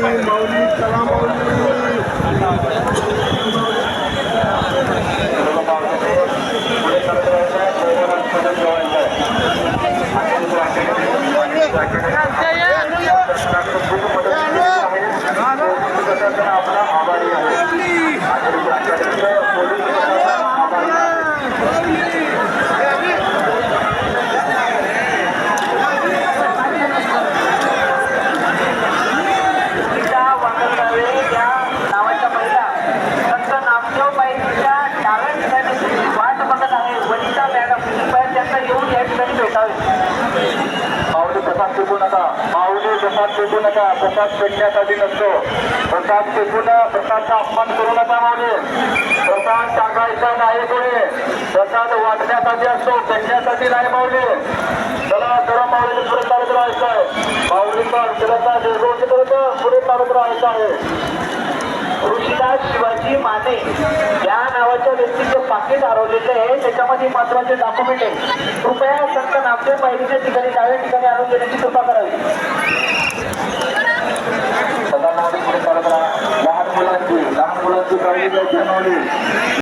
माऊली माऊली चला माऊली आपला आभारी तिच्या वंगलगावे या नावाच्या महिला संत नामदेव बाईच्या डाव्या ठिकाणी वाट बघत आहे कृपया त्यांना येऊन या ठिकाणी भेटावे. माऊली प्रसाद फेकू नका. माऊली प्रसाद फेकू नका. प्रसाद फेकण्यासाठी नसतो. प्रसाद फेकून प्रसादचा अपमान करू नका माऊली. प्रसाद टाकायचा नाही कोणी प्रसाद वाटण्यासाठी असतो फेकण्यासाठी नाही माऊली. चला गरम माऊलीचे पुढे चालत राहायचं आहे. माऊलीचा अंतराचा निर्गोष पुढे चालत राहायचं आहे. ऋषीदास शिवाजी माने या नावाच्या व्यक्तीचं पाकिट हरवलेलं आहे. त्याच्यामध्ये महत्त्वाचे डॉक्युमेंट आहे. कृपया संत नामदेव पायरीच्या ठिकाणी डाव्या ठिकाणी आरोग्य देण्याची कृपा करावी. सदा नावे लहान मुलांची लहान मुलांची